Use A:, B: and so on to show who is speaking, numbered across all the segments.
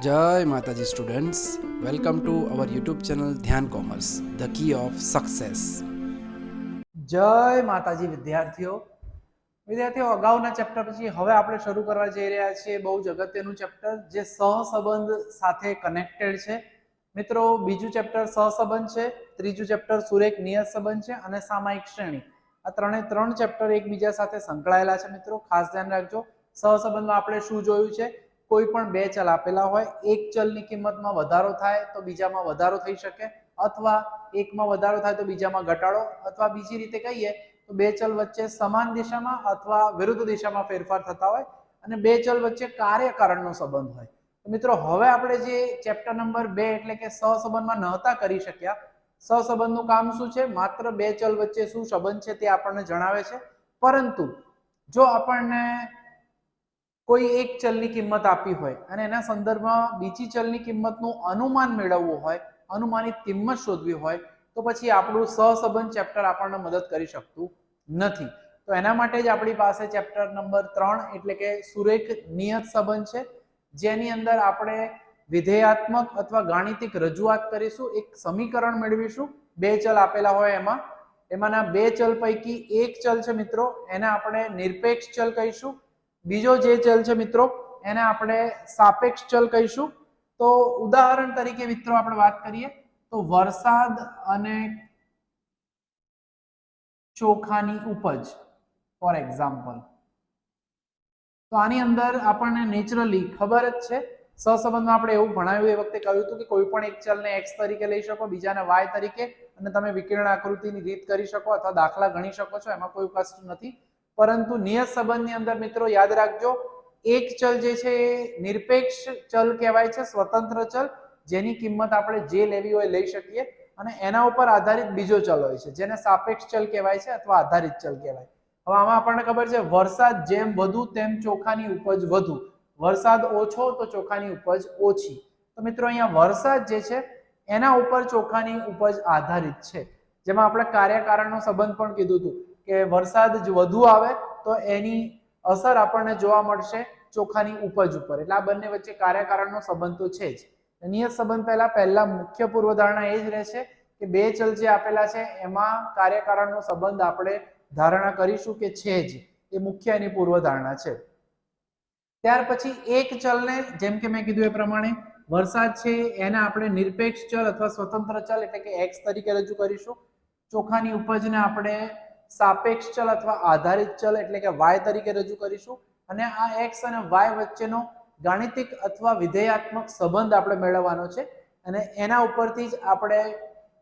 A: જય માતાજી students welcome to our YouTube channel Dhyan commerce the key of success
B: જય માતાજી વિદ્યાર્થીઓ. વિદ્યાર્થીઓ, અગાઉના ચેપ્ટર પછી હવે આપણે શરૂ કરવા જઈ રહ્યા છીએ બહુ જ અગત્યનું ચેપ્ટર જે સહસંબંધ સાથે કનેક્ટેડ છે. મિત્રો, બીજું ચેપ્ટર સહસંબંધ છે, ત્રીજું ચેપ્ટર સુરેખ નિયત સંબંધ છે અને સામાયિક શ્રેણી. આ ત્રણે ત્રણ ચેપ્ટર એકબીજા સાથે સંકળાયેલા છે મિત્રો. ખાસ ધ્યાન રાખજો. સહસંબંધમાં આપણે શું જોયું છે? કોઈ પણ બે ચલ આપેલા હોય, એક ચલની કિંમતમાં વધારો થાય તો બીજામાં વધારો થઈ શકે, અથવા એકમાં વધારો થાય તો બીજામાં ઘટાડો, અથવા બીજી રીતે કહીએ તો બે ચલ વચ્ચે સમાન દિશામાં અથવા વિરુદ્ધ દિશામાં ફેરફાર થતા હોય અને બે ચલ વચ્ચે કાર્યકારણનો સંબંધ હોય. તો મિત્રો, હવે આપણે જે ચેપ્ટર નંબર બે એટલે કે સહસંબંધમાં નહોતા કરી શક્યા, સહસંબંધનું કામ શું છે? માત્ર બે ચલ વચ્ચે શું સંબંધ છે તે આપણને જણાવે છે. પરંતુ જો આપણને કોઈ એક ચલની કિંમત આપી હોય અને એના સંદર્ભમાં બીજી ચલની કિંમતનું અનુમાન મેળવવું હોય, અનુમાનિત કિંમત શોધવી હોય, તો પછી આપણું સહસંબંધ ચેપ્ટર આપણને મદદ કરી શકતું નથી. તો એના માટે જ આપણી પાસે ચેપ્ટર નંબર ત્રણ એટલે કે સુરેખ નિયત સંબંધ છે. જેની અંદર આપણે વિધેયાત્મક અથવા ગાણિતિક રજૂઆત કરીશું, એક સમીકરણ મેળવીશું. બે ચલ આપેલા હોય એમાં. એમાંના બે ચલ પૈકી એક ચલ છે મિત્રો, એને આપણે નિરપેક્ષ ચલ કહીશું. બીજો જે ચલ છે મિત્રો, એને આપણે સાપેક્ષ ચલ કહીશું. તો ઉદાહરણ તરીકે મિત્રો આપણે વાત કરીએ, તો વરસાદ અને ચોખાની ઉપજ ફોર એક્ઝામ્પલ તો આની અંદર આપણને નેચરલી ખબર જ છે. સહસંબંધમાં આપણે એવું ભણાવ્યું એ વખતે કહ્યું હતું કે કોઈ પણ એક ચલને એક્સ તરીકે લઈ શકો, બીજાને વાય તરીકે, અને તમે વિકિરણ આકૃતિની રીત કરી શકો અથવા દાખલા ગણી શકો છો, એમાં કોઈ કષ્ટ નથી. પરંતુ નિયત સંબંધની અંદર મિત્રો યાદ રાખજો, એક ચલ જે છે એ નિરપેક્ષ ચલ કહેવાય છે, સ્વતંત્ર ચલ, જેની કિંમત આપણે જે લેવી હોય લઈ શકીએ અને એના ઉપર આધારિત બીજો ચલ હોય છે, જેને સાપેક્ષ ચલ કહેવાય છે અથવા આધારિત ચલ કહેવાય. હવે આમાં આપણને ખબર છે, વરસાદ જેમ વધુ તેમ ચોખાની ઉપજ વધુ. વરસાદ ઓછો તો ચોખાની ઉપજ ઓછી. તો મિત્રો અહીંયા વરસાદ જે છે, એના ઉપર ચોખાની ઉપજ આધારિત છે. જેમાં આપણે કાર્યકારણનો સંબંધ પણ કીધું હતું. કે વરસાદ જ વધુ આવે, તો એની અસર આપણને જોવા મળશે ચોખાની ઉપજ ઉપર. એટલે આ બંને વચ્ચે કાર્યકારણનો સંબંધ તો છે જ. નિયત સંબંધ પહેલા પહેલા મુખ્ય પૂર્વધારણા એ જ રહેશે કે બે ચલ જે આપેલા છે, એમાં કાર્યકારણનો સંબંધ આપણે ધારણા કરીશું કે છે જ. એ મુખ્ય એની પૂર્વધારણા છે. ત્યાર પછી એક ચલને, જેમ કે મેં કીધું એ પ્રમાણે, વરસાદ છે એને આપણે નિરપેક્ષ ચલ અથવા સ્વતંત્ર ચલ એટલે કે એક્સ તરીકે રજૂ કરીશું. ચોખાની ઉપજને આપણે સાપેક્ષ ચલ અથવા આધારિત ચલ એટલે કે વાય તરીકે રજૂ કરીશું. અને આ એક્સ અને વાય વચ્ચેનો ગાણિતિક અથવા વિધેયાત્મક સંબંધ આપણે મેળવવાનો છે. અને એના ઉપરથી જ આપણે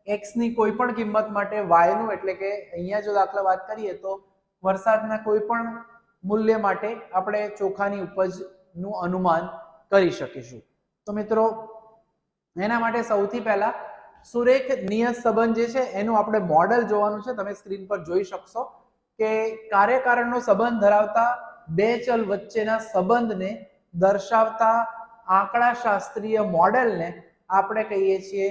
B: એક્સની કોઈ પણ કિંમત માટે વાયનું એટલે કે અહીંયા જો દાખલા વાત કરીએ તો વરસાદના કોઈ પણ મૂલ્ય માટે આપણે ચોખાની ઉપજનું અનુમાન કરી શકીશું. તો મિત્રો, એના માટે સૌથી પહેલા સુરેખ નિયત સંબંધ જે છે, એનું આપણે મોડેલ જોવાનું છે. તમે સ્ક્રીન પર જોઈ શકશો કે કાર્યકારણનો સંબંધ ધરાવતા બે ચલ વચ્ચેના સંબંધને દર્શાવતા આંકડા શાસ્ત્રીય મોડેલને આપણે કહીએ છીએ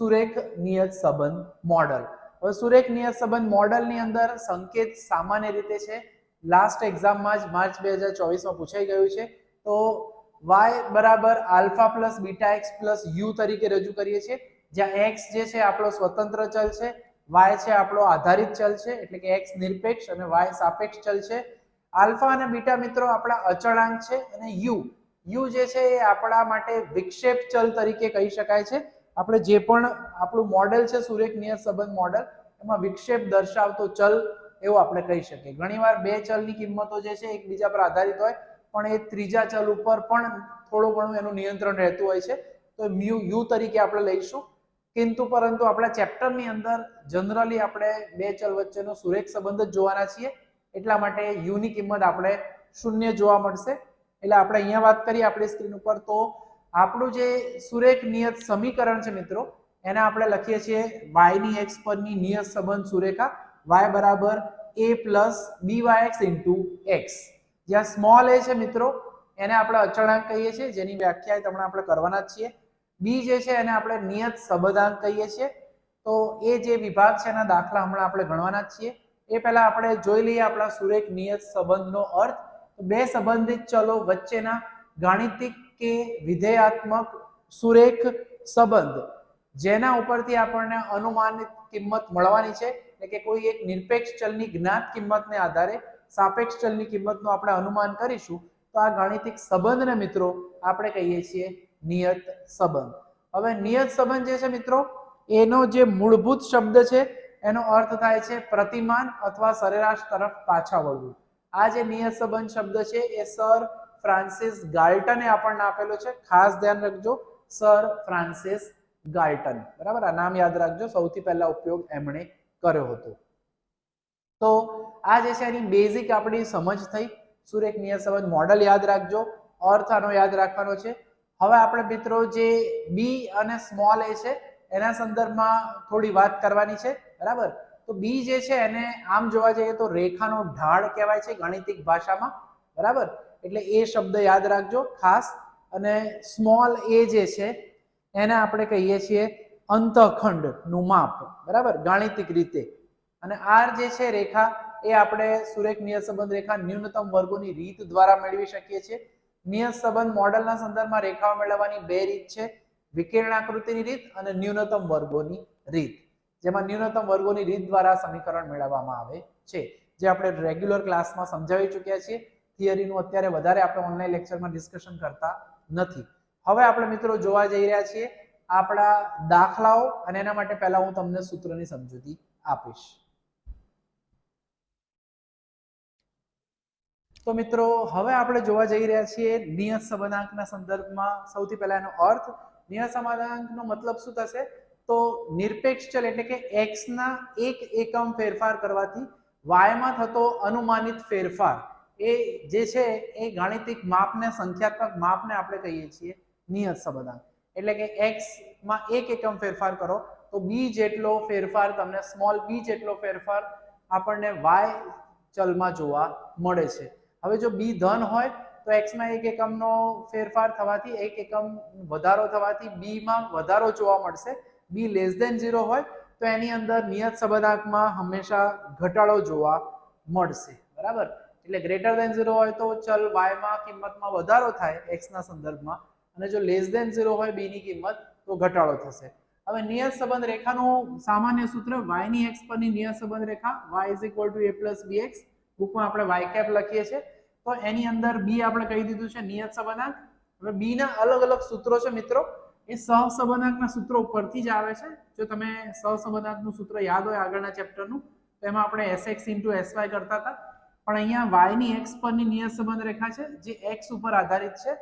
B: સુરેખ નિયત સંબંધ મોડલ હવે સુરેખ નિયત સંબંધ મોડલની અંદર સંકેત સામાન્ય રીતે છે. લાસ્ટ એક્ઝામમાં જ માર્ચ બે હજાર ચોવીસમાં પૂછાઈ ગયું છે. તો વાય બરાબર alpha plus beta X plus U તરીકે રજૂ કરીએ છીએ. જ્યાં એક્સ જે છે આપણો સ્વતંત્ર ચલ છે વાય છે આપણો આધારિત ચલ છે, એટલે કે એક્સ નિરપેક્ષ અને વાય સાપેક્ષ ચલ છે. આલ્ફા અને બીટા મિત્રો આપણા અચળાંક છે અને યુ યુ જે છે એ આપણા માટે વિક્ષેપ ચલ તરીકે કહી શકાય છે. આપણે જે પણ આપણું મોડેલ છે સુરેખ નિયત સંબંધ મોડેલ, એમાં વિક્ષેપ દર્શાવતો ચલ એવું આપણે કહી શકીએ. ઘણીવાર બે ચલની કિંમતો જે છે એકબીજા પર આધારિત હોય, પણ એ ત્રીજા ચલ ઉપર પણ થોડું ઘણું એનું નિયંત્રણ રહેતું હોય છે. તો મ્યુ યુ તરીકે આપણે લઈશું. કિંતુ પરંતુ આપણા ચેપ્ટરની અંદર જનરલી આપણે બે ચલ વચ્ચેનો સુરેખ સંબંધ જ જોવાના છીએ. એટલા માટે યુની કિંમત આપણે શૂન્ય જોવા મળશે. એટલે આપણે અહીંયા વાત કરીએ આપણી સ્ક્રીન ઉપર. તો આપણું જે સુરેખ નિયત સમીકરણ છે મિત્રો, એને આપણે લખીએ છીએ વાયની એક્સ પરની નિયત સંબંધ સુરેખા. વાય બરાબર A plus B Y X into X જ્યાં સ્મોલ એ છે મિત્રો, એને આપણે અચળાંક કહીએ છીએ. જેની વ્યાખ્યા હમણાં આપણે કરવાના જ છીએ. બી જે છે એને આપણે નિયત સંબંધાંક કહીએ છીએ. તો એ જે વિભાગ છે એના દાખલા હમણાં આપણે ગણવાના જ છીએ. એ પહેલા આપણે જોઈ લઈએ આપણા સુરેખ નિયત સંબંધનો અર્થ. બે સંબંધિત ચલો વચ્ચેના ગાણિતિક કે વિધેયાત્મક સુરેખ સંબંધ. જેના ઉપરથી આપણને અનુમાનિત કિંમત મળવાની છે. એટલે કે કોઈ એક નિરપેક્ષ ચલની જ્ઞાત કિંમતને આધારે સાપેક્ષ ચલની કિંમતનું આપણે અનુમાન કરીશું. તો આ ગાણિતિક સંબંધને મિત્રો આપણે કહીએ છીએ નિયત સંબંધ. હવે નિયત સંબંધ જે છે મિત્રો, એનો જે મૂળભૂત શબ્દ છે, એનો અર્થ થાય છે પ્રતિમાન અથવા સરેરાશ તરફ પાછા વળવું. આ જે નિયત સંબંધ શબ્દ છે, એ સર ફ્રાન્સિસ ગાલ્ટને આપણને આપેલો છે. ખાસ ધ્યાન રાખજો, સર ફ્રાન્સિસ ગાલ્ટન. બરાબર? આ નામ યાદ રાખજો, સૌથી પહેલા ઉપયોગ એમણે કર્યો હતો. તો આ જે છે એની બેઝિક આપણી સમજ થઈ. સુરેખ નિયત સંબંધ? મોડલ યાદ રાખજો. અર્થ આનો યાદ રાખવાનો છે. હવે આપણે મિત્રો જે બી અને સ્મોલ એ છે, એના સંદર્ભમાં થોડી વાત કરવાની છે, બરાબર? તો બી જે છે, એને આમ જોવા જઈએ તો રેખાનો ઢાળ કહેવાય છે ગાણિતિક ભાષામાં, બરાબર? એટલે એ શબ્દ યાદ રાખજો. ખાસ અને સ્મોલ એ જે છે, એને આપણે કહીએ છીએ અંતઃખંડનું માપ, બરાબર? ગાણિતિક રીતે. અને આર જે છે, રેખા, એ આપણે સુરેખ નિયત સંબંધ રેખા ન્યૂનતમ વર્ગોની રીત દ્વારા મેળવી શકીએ છીએ. નિયત સંબંધ મોડલના સંદર્ભમાં રેખાઓ મેળવવાની બે રીત છે. વિકર્ણાકૃતિની રીત અને ન્યૂનતમ વર્ગોની રીત. જેમાં ન્યૂનતમ વર્ગોની રીત દ્વારા સમીકરણ મેળવવામાં આવે છે. જે આપણે રેગ્યુલર ક્લાસમાં સમજાવી ચૂક્યા છીએ. થિયરીનું અત્યારે વધારે આપણે ઓનલાઈન લેક્ચરમાં ડિસ્કશન કરતા નથી. હવે આપણે મિત્રો જોવા જઈ રહ્યા છીએ આપણા દાખલાઓ અને એના માટે પહેલા હું તમને સૂત્રની સમજૂતી આપીશ. તો મિત્રો, હવે આપણે જોવા જઈ રહ્યા છીએ નિયત સમાનાંકના સંદર્ભમાં. સૌથી પહેલા એનો અર્થ, નિયત સમાનાંકનો મતલબ શું થશે? તો નિરપેક્ષ ચલ એટલે કે x ના એક એકમ ફેરફાર કરવાથી y માં થતો અનુમાનિત ફેરફાર. એ જે છે, એ ગાણિતિક માપને, સંખ્યાત્મક માપને આપણે કહીએ છીએ નિયત સંબંધાંક એટલે કે x માં એક એકમ ફેરફાર કરો, તો b જેટલો ફેરફાર તમને સ્મોલ b જેટલો ફેરફાર આપણને y ચલમાં જોવા મળે છે. હવે જો બી ધન હોય, તો એક્સમાં એક એકમનો ફેરફાર થવાથી, એક એકમ વધારો થવાથી બીમાં વધારો જોવા મળશે. બી લેસ દેન ઝીરો હોય, તો એની અંદર નિયત સંબંધાંકમાં હંમેશા ઘટાડો જોવા મળશે. બરાબર? એટલે ગ્રેટર દેન ઝીરો હોય તો ચલ વાયમાં કિંમતમાં વધારો થાય એક્સના સંદર્ભમાં, અને જો લેસ દેન ઝીરો હોય બીની કિંમત, તો ઘટાડો થશે. હવે નિયત સંબંધ રેખાનું સામાન્ય સૂત્ર વાયની એક્સ પરની નિયત સંબંધ રેખા Y is equal to A plus B X બુકમાં આપણે વાય કેપ લખીએ છીએ. તો એની અંદર બી આપણે કહી દીધું છે નિયત સંબંધાંક હવે બી ના અલગ અલગ સૂત્રો છે મિત્રો. એ સહસંબંધાંકના સૂત્રો ઉપરથી જ આવે છે. જો તમે સહસંબંધાંકનું સૂત્ર યાદ હોય આગળના ચેપ્ટરનું તો એમાં આપણે S X into S Y કરતા હતા. પણ અહીંયા વાયની એક્સ પરની નિયત સંબંધ રેખા છે, જે એક્સ ઉપર આધારિત છે.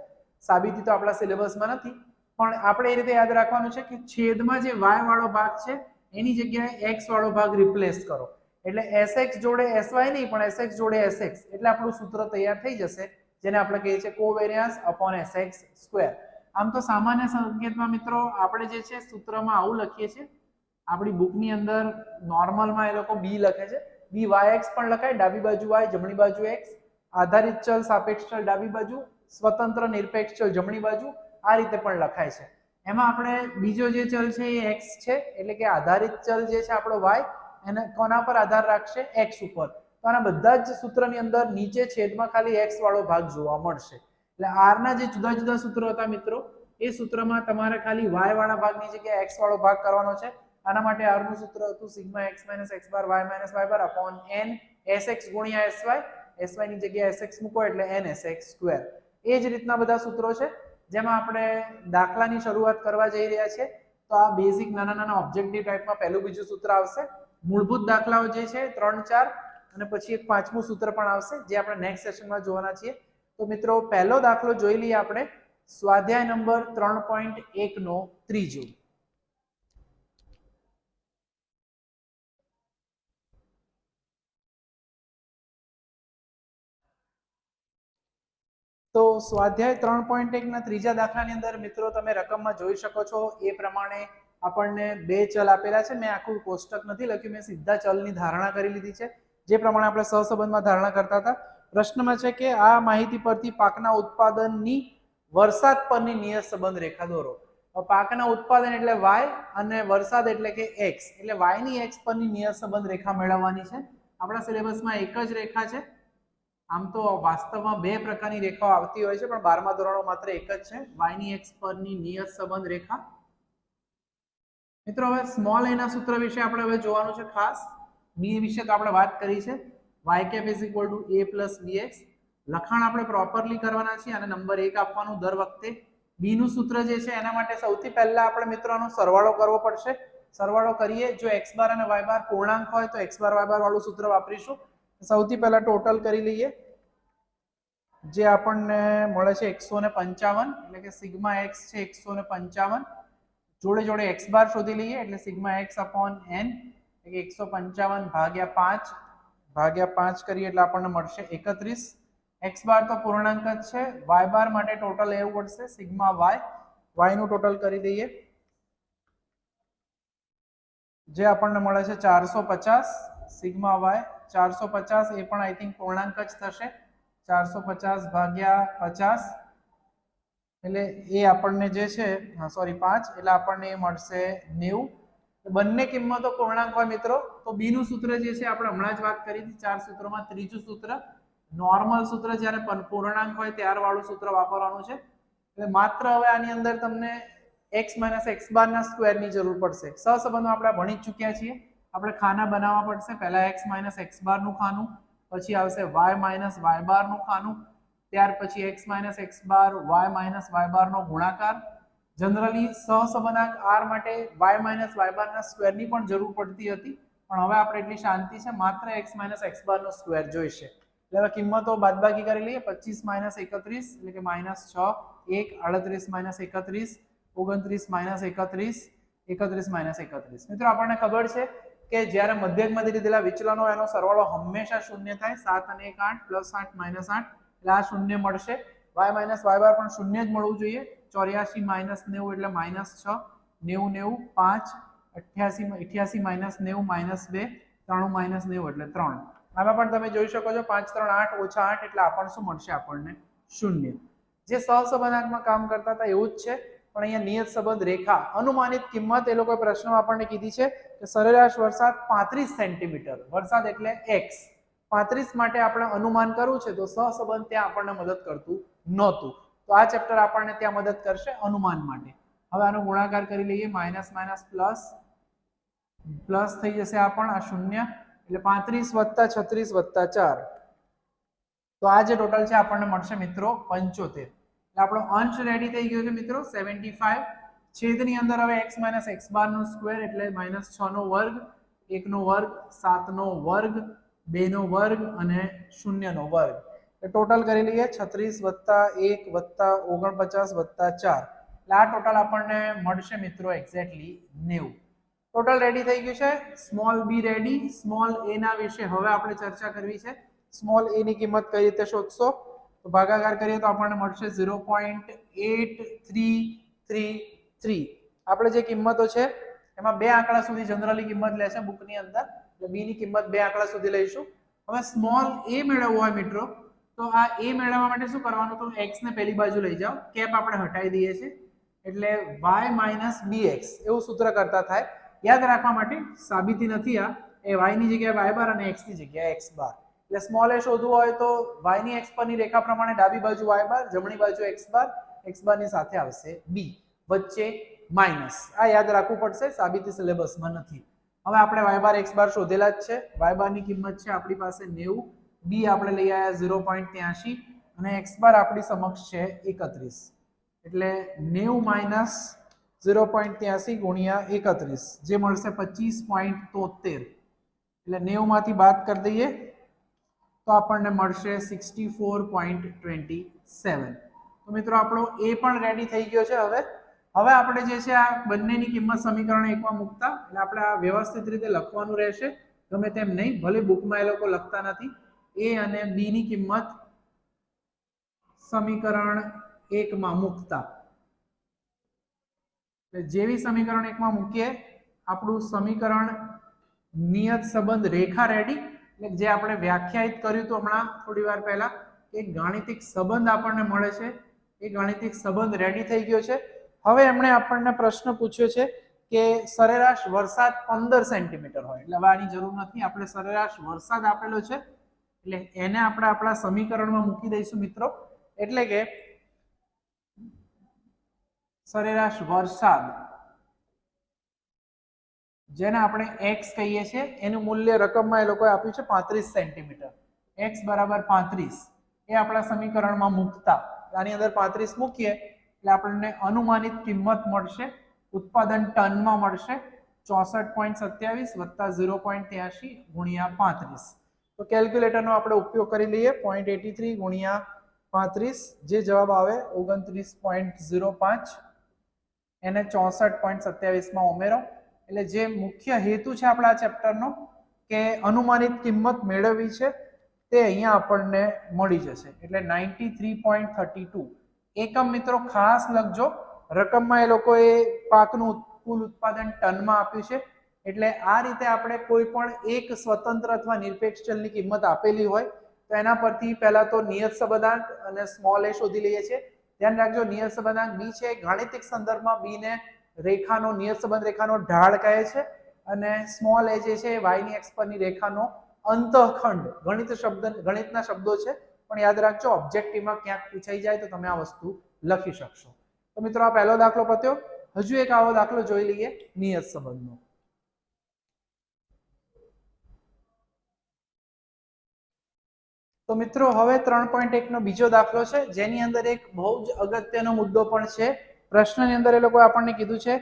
B: સાબિતી તો આપણા સિલેબસમાં નથી. પણ આપણે એ રીતે યાદ રાખવાનું છે કે છેદમાં જે વાય વાળો ભાગ છે, એની જગ્યાએ એક્સ વાળો ભાગ રિપ્લેસ કરો. એટલે sx જોડે sy નહીં, પણ sx જોડે sx એટલે આપણું સૂત્ર તૈયાર થઈ જશે, જેને આપણે કહીએ છીએ કોવેરિયન્સ અપોન sx સ્ક્વેર આમ તો સામાન્ય સંકેતમાં મિત્રો, આપણે જે છે સૂત્રમાં આવું લખીએ છીએ. આપણી બુકની અંદર નોર્મલમાં એ લોકો b લખે છે. B yx પણ લખાય, ડાબી બાજુ y, જમણી બાજુ x. આધારિત ચલ, સાપેક્ષ ચલ, ડાબી બાજુ. સ્વતંત્ર, નિરપેક્ષ ચલ, જમણી બાજુ. આ રીતે પણ લખાય છે. એમાં આપણે બીજો જે ચલ છે એ x છે, એટલે કે આધારિત ચલ જે છે આપણો y એને કોના પર આધાર રાખશે? એક્સ ઉપર. તો આના બધા જ સૂત્રની અંદર નીચે છેદમાં ખાલી એક્સ વાળો ભાગ જોવા મળશે. એટલે આરના જે જુદા જુદા સૂત્રો હતા મિત્રો, એ સૂત્રમાં તમારે ખાલી વાય વાળા ભાગની જગ્યાએ એક્સ વાળો ભાગ કરવાનો છે. આના માટે આરનું સૂત્ર હતું sigma minus X bar Y minus Y bar upon N S X ગુણ્યા એસ વાય એસની જગ્યાએ એસ એક્સ મૂકો એટલે એન એસ એક્સ સ્ક્વેર એ જ રીતના બધા સૂત્રો છે. જેમાં આપણે દાખલાની શરૂઆત કરવા જઈ રહ્યા છીએ. તો આ બેઝિક નાના નાના ઓબ્જેક્ટિવ ટાઈપમાં પહેલું બીજું સૂત્ર આવશે. મૂળભૂત દાખલાઓ જે છે, ત્રણ, ચાર અને પછી એક પાંચમું સૂત્ર પણ આવશે, જે આપણે નેક્સ્ટ સેશનમાં જોવાના છીએ. તો મિત્રો, પહેલો દાખલો જોઈ લઈએ આપણે. સ્વાધ્યાય નંબર ત્રણ પોઈન્ટ એક નો ત્રીજો. તો સ્વાધ્યાય ત્રણ પોઈન્ટ એકના ત્રીજા દાખલાની અંદર મિત્રો, તમે રકમમાં જોઈ શકો છો, એ પ્રમાણે આપણને બે ચલ આપેલા છે. મેં આખું કોષ્ટક નથી લખ્યું. મેં સીધા ચલની ધારણા કરી લીધી છે. જે પ્રમાણે આપણે સહસંબંધમાં ધારણા કરતા હતા. પ્રશ્નમાં છે કે આ માહિતી પરથી પાકના ઉત્પાદનની વરસાદ પરની નિયત સંબંધ રેખા દોરો. પાકના ઉત્પાદન એટલે વાય અને વરસાદ એટલે કે એક્સ એટલે વાયની એક્સ પરની નિયત સંબંધ રેખા મેળવવાની છે. આપણા સિલેબસમાં એક જ રેખા છે. આમ તો વાસ્તવમાં બે પ્રકારની રેખાઓ આવતી હોય છે, પણ બારમા ધોરણો માત્ર એક જ છે. વાયની એક્સ પરની નિયત સંબંધ રેખા મિત્રો, હવે સ્મોલ એના સૂત્ર વિશે આપણે હવે જોવાનું છે ખાસ. બી વિશે તો આપણે વાત કરી છે. Y cap is equal to A plus B X લખાણ આપણે પ્રોપરલી કરવાના છીએ અને નંબર એક આપવાનું દર વખતે. બી નું સૂત્ર જે છે એના માટે સૌથી પહેલા આપણે મિત્રોનો સરવાળો કરવો પડશે. સરવાળો કરીએ. જો એક્સ બાર અને વાય બાર પૂર્ણાંક હોય તો એક્સ બાર વાય બાર વાળું સૂત્ર વાપરીશું. સૌથી પહેલા ટોટલ કરી લઈએ. જે આપણને મળે છે એકસો ને પંચાવન, એટલે કે સિગ્મા એક્સ છે એકસો ને પંચાવન. જોડે જોડે એક્સ બાર શોધી લઈએ એટલે સિગ્મા એક્સ અપોન એન એકસો પંચાવન ભાગ્યા પાંચ ભાગ્યા પાંચ કરીએ એટલે આપણને મળશે એકત્રીસ. એક્સ બાર તો પૂર્ણાંક જ છે. વાય બાર માટે ટોટલ એવું પડશે, સિગ્મા વાય વાયનું ટોટલ કરી દઈએ. જે આપણને મળે છે ચારસો પચાસ, સિગ્મા વાય ચારસો પચાસ, એ પણ આઈ થિંક પૂર્ણાંક જ થશે. ચારસો પચાસ ભાગ્યા પચાસ એટલે એ આપણને જે છે સોરી પાંચ, એટલે આપણને એ મળશે નેવું. બંને કિંમતો પૂર્ણાંક હોય મિત્રો, તો બી નું સૂત્ર જે છે, આપણે હમણાં જ વાત કરી હતી, ચાર સૂત્રોમાં ત્રીજું સૂત્ર. નોર્મલ સૂત્ર જ્યારે પૂર્ણાંક હોય ત્યાર વાળું સૂત્ર વાપરવાનું છે. એટલે માત્ર હવે આની અંદર તમને એક્સ માઇનસ એક્સ બારના સ્ક્વેરની જરૂર પડશે. સહસંબંધો આપણે ભણી ચૂક્યા છીએ. આપણે ખાના બનાવવા પડશે. પહેલા એક્સ માઇનસ એક્સ બારનું ખાનું, પછી આવશે વાય માઇનસ વાય બારનું ખાનું. ત્યાર પછી X minus X bar Y minus Y બારનો ગુણાકાર. જનરલી સહસંબંધાંક આર માટે વાય માઇનસ વાય બારના સ્ક્વેરની પણ જરૂર પડતી હતી. પણ હવે આપણે એટલી શાંતિ છે, માત્ર એક્સ માઇનસ એક્સ બારનો સ્ક્વેર જોઈશે. એટલે કિંમતો બાદબાકી કરી લઈએ. પચીસ માઇનસ એકત્રીસ, એટલે કે માઇનસ છ, એક, આડત્રીસ માઇનસ એકત્રીસ, ઓગણત્રીસ માઇનસ એકત્રીસ એકત્રીસ માઇનસ એકત્રીસ. મિત્રો, આપણને ખબર છે કે જ્યારે મધ્યકમાંથી લીધેલા વિચલનો, એનો સરવાળો હંમેશા શૂન્ય થાય. સાત અને એક આઠ, પ્લસ આઠ માઇનસ આઠ. એટલે આ શૂન્ય મળશે. વાય માઇનસ વાય બાર પણ શૂન્ય જ મળવું જોઈએ. ચોર્યાસી માઇનસ નેવું એટલે માઇનસ છ. નેવું નેવું, પાંચ. અઠ્યાસી અઠ્યાસી માઇનસ નેવું માઇનસ બે. ત્રાણું માઇનસ નેવું એટલે ત્રણ. આમાં પણ તમે જોઈ શકો છો પાંચ, ત્રણ, આઠ, ઓછા આઠ એટલે આપણને શું મળશે આપણને? શૂન્ય. જે સહસંબંધાંકમાં કામ કરતા હતા એવું જ છે, પણ અહીંયા નિયત સંબંધ રેખા અનુમાનિત કિંમત એ લોકોએ પ્રશ્નમાં આપણને કીધી છે કે સરેરાશ વરસાદ પાંત્રીસ સેન્ટીમીટર વરસાદ એટલે એક્સ પાંત્રીસ માટે આપણે અનુમાન કરવું છે, તો સહસંબંધ ત્યાં આપણને મદદ કરતું નહોતું. તો આ ચેપ્ટર આપણને ત્યાં મદદ કરશે અનુમાન માટે. હવે આનો ગુણાકાર કરી લઈએ, માઇનસ માઇનસ, પ્લસ. પ્લસ થઈ જશે આ પણ આ શૂન્ય, એટલે પાંત્રીસ વત્તા છત્રીસ વત્તા ચાર. તો આ જે ટોટલ છે આપણને મળશે મિત્રો પંચોતેર. એટલે આપણો અંશ રેડી થઈ ગયો છે મિત્રો સેવન્ટી ફાઈવ છેદની અંદર હવે એક્સ માઇનસ એક્સ બાર નો સ્ક્વેર એટલે માઇનસ છ નો વર્ગ, એકનો વર્ગ, સાતનો વર્ગ. બેનો વર્ગ અને શૂન્યનો વર્ગ. ટોટલ કરી લઈએ, છત્રીસ વત્તા એક વત્તા ઓગણપચાસ વત્તા ચાર. એટલે આ ટોટલ આપણને મળશે મિત્રો એક્ઝેક્ટલી નેવું. ટોટલ રેડી થઈ ગયું છે? Small B ready small A ના વિશે હવે આપણે ચર્ચા કરવી છે. સ્મોલ એ ની કિંમત કઈ રીતે શોધશો? તો ભાગાકાર કરીએ તો આપણને મળશે zero point eight three three three. આપણે જે કિંમતો છે, એમાં બે આંકડા સુધી જનરલી કિંમત લેશે બુકની અંદર. બી ની કિંમત બે આંકડા સુધી લઈશું. હવે સ્મોલ એ મેળવવો હોય મિત્રો, તો આ એ મેળવવા માટે શું કરવાનું? તો એક્સ ને પહેલી બાજુ લઈ જાઓ. કેપ આપણે હટાવી દઈએ છીએ. એટલે વાય માઇનસ બી એક્સ એવું સૂત્ર કરતા થાય. યાદ રાખવા માટે સાબિતી નથી આ. એ વાયની જગ્યાએ વાય બાર અને એક્સની જગ્યાએ એક્સ બાર. એટલે સ્મોલ એ શોધવું હોય તો વાયની એક્સ પરની રેખા પ્રમાણે ડાબી બાજુ વાય બાર, જમણી બાજુ એક્સ બાર એક્સ બારની સાથે આવશે બી વચ્ચે માઇનસ આ યાદ રાખવું પડશે, સાબિતી સિલેબસમાં નથી. હવે આપણે વાય બાર એક્સ બાર શોધેલા જ છે. વાય બારની કિંમત છે આપણી પાસે નેવું. બી આપણે લઈ આવ્યા ઝીરો પોઈન્ટ ત્યાંશી અને એક્સ બાર આપણી સમક્ષ છે એકત્રીસ. એટલે નેવું માઇનસ ઝીરો પોઈન્ટ ત્યાંસી ગુણ્યા એકત્રીસ, જે મળશે પચીસ પોઈન્ટ તોતેર. એટલે નેવુંમાંથી બાદ કરી દઈએ તો આપણને મળશે sixty four point twenty seven તો મિત્રો આપણો એ પણ રેડી થઈ ગયો છે હવે. હવે આપણે જે છે આ બંનેની કિંમત સમીકરણ એકમાં મૂકતા, એટલે આપણે આ વ્યવસ્થિત રીતે લખવાનું રહેશે. ગમે તેમ નહીં, ભલે બુકમાં એ લોકો લખતા નથી. એ અને બી ની કિંમત સમીકરણ એકમાં મૂકતા. જેવી સમીકરણ એકમાં મૂકીએ, આપણું સમીકરણ નિયત સંબંધ રેખા રેડી એટલે જે આપણે વ્યાખ્યાયિત કર્યું હતું હમણાં, થોડી વાર પહેલા એક ગાણિતિક સંબંધ આપણને મળે છે. એ ગાણિતિક સંબંધ રેડી થઈ ગયો છે. હવે એમણે આપણને પ્રશ્ન પૂછ્યો છે કે સરેરાશ વરસાદ પંદર સેન્ટીમીટર હોય. એટલે આની જરૂર નથી, આપણે સરેરાશ વરસાદ આપેલો છે. એટલે એને આપણે આપણા સમીકરણમાં મૂકી દઈશું મિત્રો. એટલે કે સરેરાશ વરસાદ, જેને આપણે એક્સ કહીએ છીએ, એનું મૂલ્ય રકમમાં એ લોકોએ આપ્યું છે પાંત્રીસ સેન્ટીમીટર. એક્સ બરાબર પાંત્રીસ. એ આપણા સમીકરણમાં મૂકતા. આની અંદર પાંત્રીસ મૂકીએ એટલે આપણને અનુમાનિત કિંમત મળશે, ઉત્પાદન ટનમાં મળશે, ચોસઠ પોઈન્ટ સત્યાવીસ વત્તા ઝીરો પોઈન્ટ ત્યાસી ગુણ્યા પાંત્રીસ. તો કેલ્ક્યુલેટરનો આપણે ઉપયોગ કરી લઈએ, પોઈન્ટ એટી થ્રી ગુણ્યા પાંત્રીસ, જે જવાબ આવે ઓગણત્રીસ પોઈન્ટ ઝીરો પાંચ. એને ચોસઠ પોઈન્ટ સત્યાવીસમાં ઉમેરો. એટલે જે મુખ્ય હેતુ છે આપણા ચેપ્ટરનો, કે અનુમાનિત કિંમત મેળવવી છે, તે અહીંયા આપણને મળી જશે. એટલે ninety three point thirty two. એકમ મિત્રો, ખાસ લખજો. રકમમાં એ લોકોએ પાકનું કુલ ઉત્પાદન ટનમાં આપ્યું છે. એટલે આ રીતે આપણે કોઈ પણ એક સ્વતંત્ર અથવા નિરપેક્ષ ચલની કિંમત આપેલી હોય, તો એના પરથી પહેલા તો નિયત સંબંધાંક અને સ્મોલ એ શોધી લઈએ છીએ. ધ્યાન રાખજો, નિયત સંબંધાંક બી છે. ગાણિતિક સંદર્ભમાં બી ને રેખાનો, નિયત સંબંધ રેખાનો ઢાળ કહે છે. અને સ્મોલ એ જે છે, વાયની એક્સ પરની રેખાનો અંતઃખંડ, ગણિત શબ્દ, ગણિતના શબ્દો છે. પણ યાદ રાખજો ઓબ્જેક્ટિવમાં ક્યાંક પૂછાઈ જાય તો તમે આ વસ્તુ લખી શકશો. તો મિત્રો, આ પહેલો દાખલો પત્યો. હજુ એક આવો દાખલો જોઈ લઈએ, નિયત સંબંધનો. તો મિત્રો, હવે ત્રણ પોઈન્ટ એકનો બીજો દાખલો છે, જેની અંદર એક બહુ જ અગત્યનો મુદ્દો પણ છે. પ્રશ્નની અંદર એ લોકોએ આપણને કીધું છે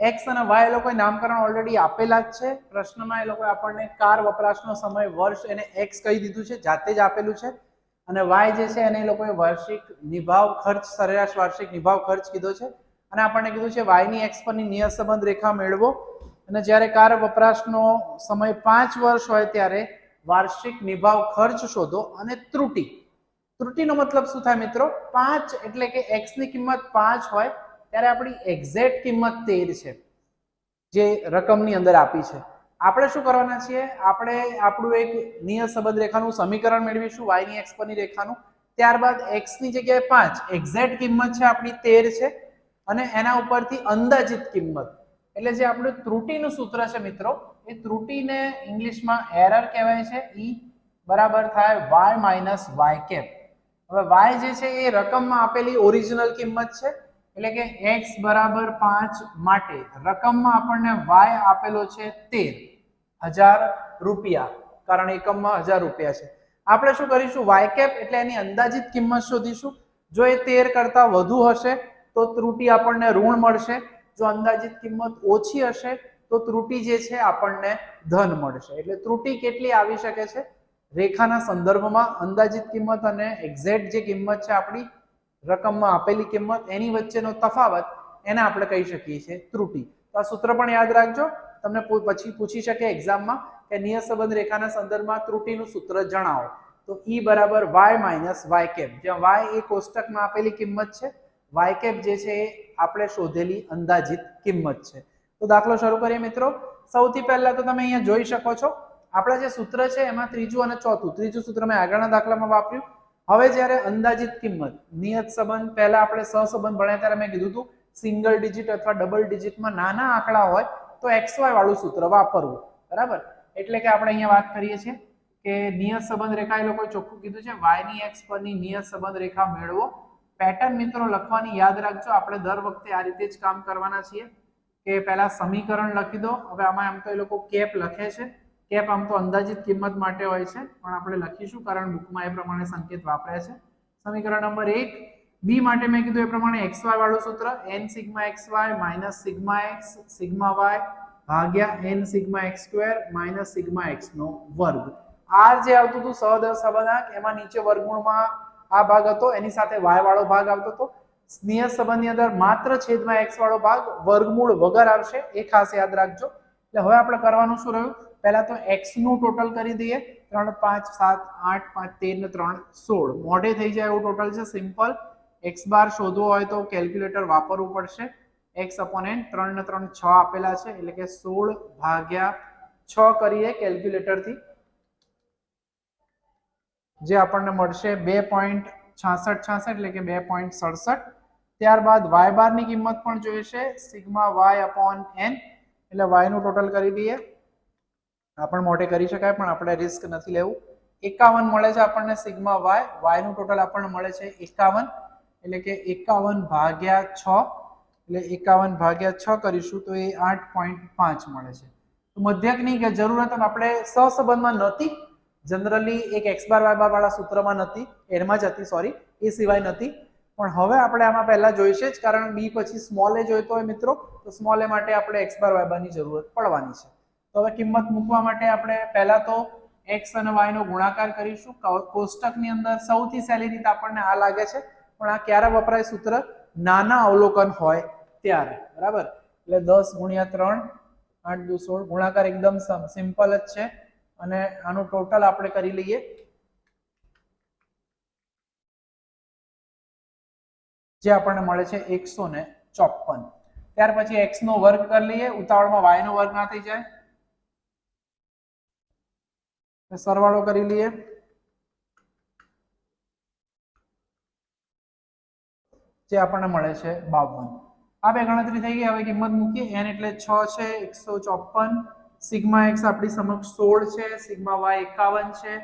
B: એક્સ અને વાય એ લોકોએ નામકરણ ઓલરેડી આપેલા જ છે. પ્રશ્નમાં એ લોકોએ આપણને કાર વપરાશનો સમય, વર્ષ એને એક્સ કહી દીધું છે, જાતે જ આપેલું છે. અને વાય જે છે એને એ લોકોએ વાર્ષિક નિભાવ ખર્ચ, સરેરાશ વાર્ષિક નિભાવ ખર્ચ કીધો છે. અને આપણને કીધું છે વાયની એક્સ પરની નિયત સંબંધ રેખા મેળવો. અને જ્યારે કાર વપરાશનો સમય પાંચ વર્ષ હોય ત્યારે વાર્ષિક નિભાવ ખર્ચ શોધો અને ત્રુટિ. ત્રુટિનો મતલબ શું થાય મિત્રો? પાંચ એટલે કે એક્સની કિંમત પાંચ હોય ત્યારે આપણી એક્ઝેક્ટ કિંમત તેર છે, જે રકમની અંદર આપી છે. આપણે શું કરવાના છીએ? આપણે આપણું એક નિયત સંબંધ રેખાનું સમીકરણ મેળવીશું વાયની x પરની રેખાનું. ત્યારબાદ એક્સની જગ્યાએ પાંચ. એક્ઝેક્ટ કિંમત છે આપણી તેર છે અને એના ઉપરથી અંદાજિત કિંમત. એટલે જે આપણું ત્રુટિનું સૂત્ર છે મિત્રો, એ ત્રુટિને ઇંગ્લિશમાં એરર કહેવાય છે. ઈ બરાબર થાય વાય માઇનસ વાય કેપ. હવે વાય જે છે એ રકમમાં આપેલી ઓરિજિનલ કિંમત છે. એટલે કે એક્સ બરાબર પાંચ માટે રકમમાં આપણને વાય આપેલો છે તેર. હજાર રૂપિયા, કારણ એકમમાં હજાર રૂપિયા છે. આપણે શું કરીશું? વાય કેપ એટલે એની અંદાજિત કિંમત શોધીશું. જો એ તેર કરતા વધુ હશે, તો ત્રુટિ આપણને ઋણ મળશે. જો અંદાજિત કિંમત ઓછી હશે, તો ત્રુટિ જે છે આપણને ધન મળશે. એટલે ત્રુટિ કેટલી આવી શકે છે? રેખાના સંદર્ભમાં અંદાજિત કિંમત અને એક્ઝેક્ટ જે કિંમત છે આપણી, રકમમાં આપેલી કિંમત, એની વચ્ચેનો તફાવત, એને આપણે કહી શકીએ છીએ ત્રુટિ. તો આ સૂત્ર પણ યાદ રાખજો. તમને પછી પૂછી શકે એક્ઝામમાં કે નિયત સંબંધ રેખાના સંદર્ભમાં ત્રુટિનું સૂત્ર જણાવો. તો ઈ બરાબર વાય માઇનસ વાય કેપ. જ્યાં વાય એ કોષ્ટકમાં આપેલી કિંમત છે. વાય કેપ જે છે એ આપણે શોધેલી અંદાજિત કિંમત છે. તો દાખલો શરૂ કરીએ મિત્રો. સૌથી પહેલા તો તમે અહીંયા જોઈ શકો છો. આપણા જે સૂત્ર છે એમાં ત્રીજું અને ચોથું. ત્રીજું સૂત્ર મેં આગળના દાખલામાં વાપર્યું. હવે જ્યારે અંદાજિત કિંમત નિયત સંબંધ પહેલા આપણે સહસંબંધ ભણ્યા ત્યારે મેં કીધું હતું, સિંગલ ડિજિટ અથવા ડબલ ડિજિટમાં નાના આંકડા હોય તો એક્સ વાય વાળું સૂત્ર વાપરવું. બરાબર? એટલે કે આપણે અહીંયા વાત કરીએ છીએ કે નિયત સંબંધ રેખા, એ લોકોએ ચોખ્ખું કીધું છે વાયની x પરની નિયત સંબંધ રેખા મેળવો. પેટર્ન મિત્રો, લખવાની યાદ રાખજો, આપણે દર વખતે આ રીતે જ કામ કરવાના છીએ કે પહેલા સમીકરણ લખી દો. હવે આમાં આમ તો એ લોકો કેપ લખે છે. કેપ આમ તો અંદાજિત કિંમત માટે હોય છે, પણ આપણે લખીશું કારણ બુકમાં એ પ્રમાણે સંકેત વાપરે છે. સમીકરણ નંબર એક બી માટે મેં કીધું એ પ્રમાણે એક્સ વાય વાળું સૂત્ર N sigma X Y minus sigma X sigma Y ભાગ્યા N sigma X square minus sigma X નો વર્ગ. આર જે આવતું હતું સહદર સંબંધાંક, એમાં નીચે વર્ગમૂળમાં આ ભાગ હતો, એની સાથે વાય વાળો ભાગ આવતો હતો. નિયત સંબંધની અંદર માત્ર છેદમાં એક્સ વાળો ભાગ વર્ગમૂળ વગર આવશે, એ ખાસ યાદ રાખજો. એટલે હવે આપણે કરવાનું શું રહ્યું? પહેલા તો એક્સનું ટોટલ કરી દઈએ. ત્રણ, પાંચ, સાત, આઠ, પાંચ, તેર ને ત્રણ, સોળ. મોઢે થઈ જાય એવું ટોટલ છે સિમ્પલ એક્સ બાર શોધવો હોય તો કેલ્ક્યુલેટર વાપરવું પડશે. એક્સ અપોન એન ત્રણ ને ત્રણ છ આપેલા છે, એટલે કે સોળ ભાગ્યા છ કરીએ કેલ્ક્યુલેટરથી જે આપણને મળશે બે પોઈન્ટ છાસઠ છાસઠ, એટલે કે બે પોઈન્ટ સડસઠ. ત્યારબાદ વાય બારની કિંમત પણ જોઈશે, સિગ્મા વાય અપોન એન એટલે વાયનું ટોટલ કરી દઈએ. આપણ પણ મોટે કરી શકાય, પણ આપણે રિસ્ક નથી લેવું. એકાવન મળે છે આપણને સિગ્મા વાય વાયનું ટોટલ આપણને મળે છે એકાવન. એટલે કે એકાવન ભાગ્યા છ, એટલે એકાવન ભાગ્યા છ કરીશું તો એ આઠ પોઈન્ટ પાંચ મળે છે. તો મધ્યકની કે જરૂરત આપણે સહસંબંધમાં નહોતી જનરલી એક એક્સ બાર વાય બાર વાળા સૂત્રમાં નથી એમાં જ હતી સોરી એ સિવાય નથી. પણ હવે આપણે આમાં પહેલા જોઈશે જ, કારણ બી પછી સ્મોલ એ જોઈતો હોય મિત્રો, તો સ્મોલ એ માટે આપણે એક્સ બાર વાય બારની જરૂરત પડવાની છે. તો હવે કિંમત મૂકવા માટે આપણે પહેલા તો એક્સ અને વાય નો ગુણાકાર કરીશું. કોષ્ટકની અંદર સૌથી સહેલી રીત આપણને આ લાગે છે પણ આ ક્યારે વપરાય સૂત્ર? નાના અવલોકન હોય ત્યારે. બરાબર? એટલે દસ ગુણ્યા ત્રણ, આઠ દુ સોળ, ગુણાકાર એકદમ સિમ્પલ જ છે. અને આનું ટોટલ આપણે કરી લઈએ. જે આપણને મળે છે એકસો ને ચોપન ત્યાર પછી એક્સ નો વર્ગ કરી લઈએ. ઉતાવળમાં વાય નો વર્ગ ના થઈ જાય. સરવાળો કરી લઈએ. જે આપણને મળે છે બાવન. આ બે ગણતરી થઈ ગઈ, હવે કિંમત મૂકીએ. એન એટલે છ છે, એકસો ચોપન સિગ્મા એક્સ આપણી સમક્ષ સોળ છે, સિગ્મા વાય એકાવન છે,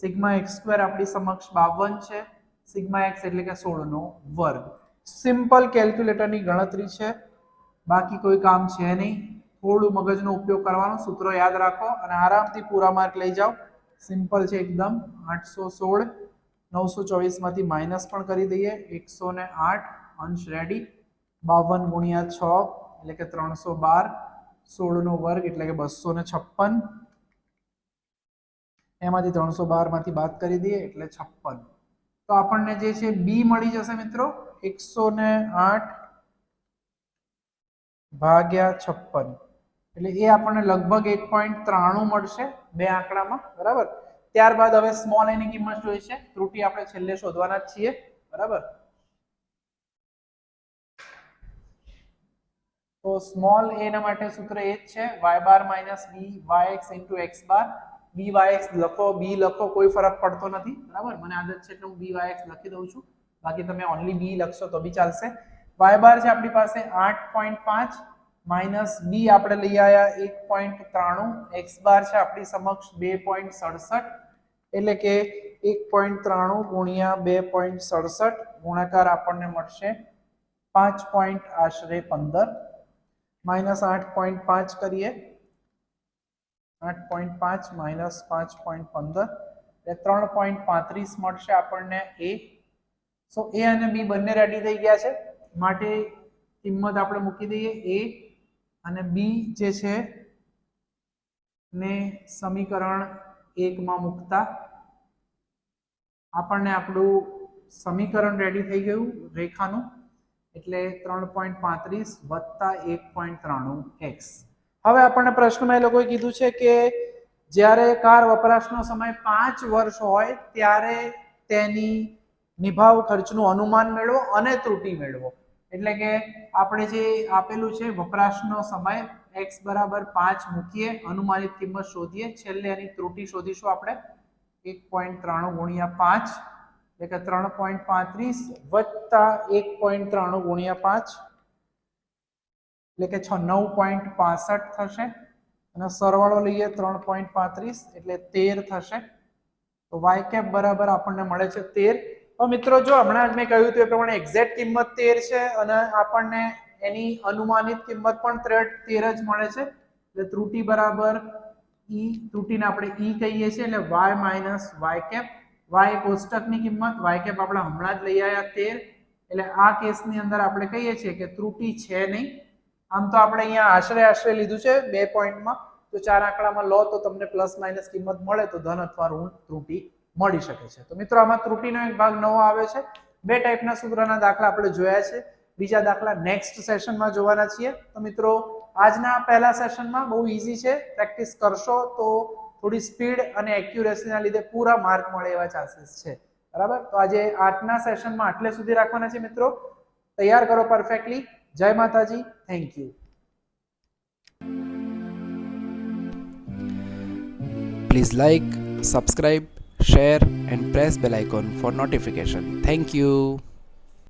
B: સિગ્મા એક્સ સ્ક્વેર આપણી સમક્ષ બાવન છે, સિગ્મા એક્સ એટલે કે સોળ નો વર્ગ. સિમ્પલ કેલ્ક્યુલેટરની ગણતરી છે. બાકી કોઈ કામ છે નહીં. થોડું મગજનો ઉપયોગ કરવાનો, સૂત્રો યાદ રાખો અને આરામથી પૂરા માર્ક લઈ જાઓ. સિમ્પલ છે એકદમ, આઠસો સોળ. નવસો ચોવીસમાંથી માઇનસ પણ કરી દઈએ. એકસો ને આઠ, અંશ રેડી. બાવન ગુણ્યા છ, એટલે કે ત્રણસો બાર. સોળનો વર્ગ એટલે કે બસો ને છપ્પન. એમાંથી ત્રણસો બારમાંથી બાદ કરી દઈએ, એટલે છપ્પન. તો આપણને જે છે બી મળી જશે મિત્રો, એકસો ને આઠ ભાગ્યા છપ્પન. એટલે એ આપણને લગભગ એક પોઈન્ટ ત્રાણું મળશે બે આંકડામાં, બરાબર? ત્યારબાદ હવે સ્મોલ એની કિંમત જોઈ છે. ત્રુટી આપણે છેલ્લે શોધવાના જ છીએ. બરાબર? તો સ્મોલ એના માટે સૂત્ર એ જ છે. Y bar minus B Y X into X bar B Y X લખો. બી લખો, કોઈ ફરક પડતો નથી. બરાબર? મને આદત છે એટલે હું બી એક્સ લખી દઉં છું. બાકી તમે ઓનલી બી લખશો તો બી ચાલશે. વાય બાર છે આપણી પાસે આઠ પોઈન્ટ પાંચ માઇનસ બી આપણે લઈ આવ્યા એક પોઈન્ટ ત્રાણું. એક્સ બાર છે આપણી સમક્ષ બે પોઈન્ટ સડસઠ. એટલે કે એક પોઈન્ટ ત્રાણું ગુણ્યા બે પોઈન્ટ સડસઠ ગુણાકાર આપણને મળશે પાંચ પોઈન્ટ આશરે પંદર. માઇનસ આઠ પોઈન્ટ પાંચ કરીએ. આઠ પોઈન્ટ પાંચ માઇનસ પાંચ પોઈન્ટ પંદર. એટલે ત્રણ પોઈન્ટ પાંત્રીસ મળશે આપણને એ. સો એ અને બી બંને રેડી થઈ ગયા છે. માટે કિંમત આપણે મૂકી દઈએ એ અને બી જે છે ને સમીકરણ એકમાં મૂકતા આપણને આપણું સમીકરણ રેડી થઈ ગયું રેખાનું. એટલે ત્રણ પોઈન્ટ પાંત્રીસ વત્તા એક પોઈન્ટ ત્રાણું એક્સ. હવે આપણને પ્રશ્નમાં એ લોકોએ કીધું છે કે જ્યારે કાર વપરાશનો સમય પાંચ વર્ષ હોય, ત્યારે તેની નિભાવ ખર્ચનું અનુમાન મેળવો અને ત્રુટી મેળવો. એટલે કે આપણે જે આપેલું છે વપરાશનો સમય એક્સ બરાબર પાંચ મૂકીએ, અનુમાનિત કિંમત શોધીએ. છેલ્લે એની ત્રુટી શોધીશું આપણે. એક પોઈન્ટ ત્રાણું ગુણ્યા પાંચ, એટલે કે ત્રણ પોઈન્ટ પાંત્રીસ વત્તા એક પોઈન્ટ ત્રાણું ગુણ્યા પાંચ, એટલે કે છ, નવ પોઈન્ટ પાસઠ થશે. અને સરવાળો લઈએ ત્રણ પોઈન્ટ પાંત્રીસ, એટલે તેર થશે. તો વાય કેપ બરાબર આપણને મળે છે તેર. મિત્રો, જો હમણાં જ મેં કહ્યું હતું એ પ્રમાણે એક્ઝેક્ટ કિંમત તેર છે અને આપણને એની અનુમાનિત કિંમત પણ તેર જ મળે છે. એટલે ત્રુટી બરાબર ઈ, ત્રુટીને આપણે ઈ કહીએ છીએ, એટલે Y minus Y cap. Y કોષ્ટકની કિંમત, વાય કેપ આપણે હમણાં જ લઈ આવ્યા તેર. એટલે આ કેસની અંદર આપણે કહીએ છીએ કે ત્રુટી છે નહીં. આમ તો આપણે અહીંયા આશરે આશરે લીધું છે, બે પોઈન્ટમાં. તો ચાર આંકડામાં લો તો તમને પ્લસ માઇનસ કિંમત મળે, તો ધન અથવા ઋણ ત્રુટી મળી શકે છે. તો મિત્રો, આમાં ત્રુટીનો એક ભાગ નવો આવે છે. બે ટાઈપના સૂત્રના દાખલા આપણે જોયા છે. બીજા દાખલા નેક્સ્ટ સેશનમાં જોવાના છીએ. તો મિત્રો આજના પહેલા સેશનમાં બહુ ઈઝી છે. પ્રેક્ટિસ કરશો તો થોડી સ્પીડ અને એક્યુરેસીના લીધે પૂરા માર્ક મળે એવા ચાન્સીસ છે. બરાબર? તો આજે આઠના સેશનમાં આટલે સુધી રાખવાના છે મિત્રો. તૈયાર કરો પરફેક્ટલી જય માતાજી. Thank you
A: Please like, subscribe, share and press bell icon for notification. Thank you.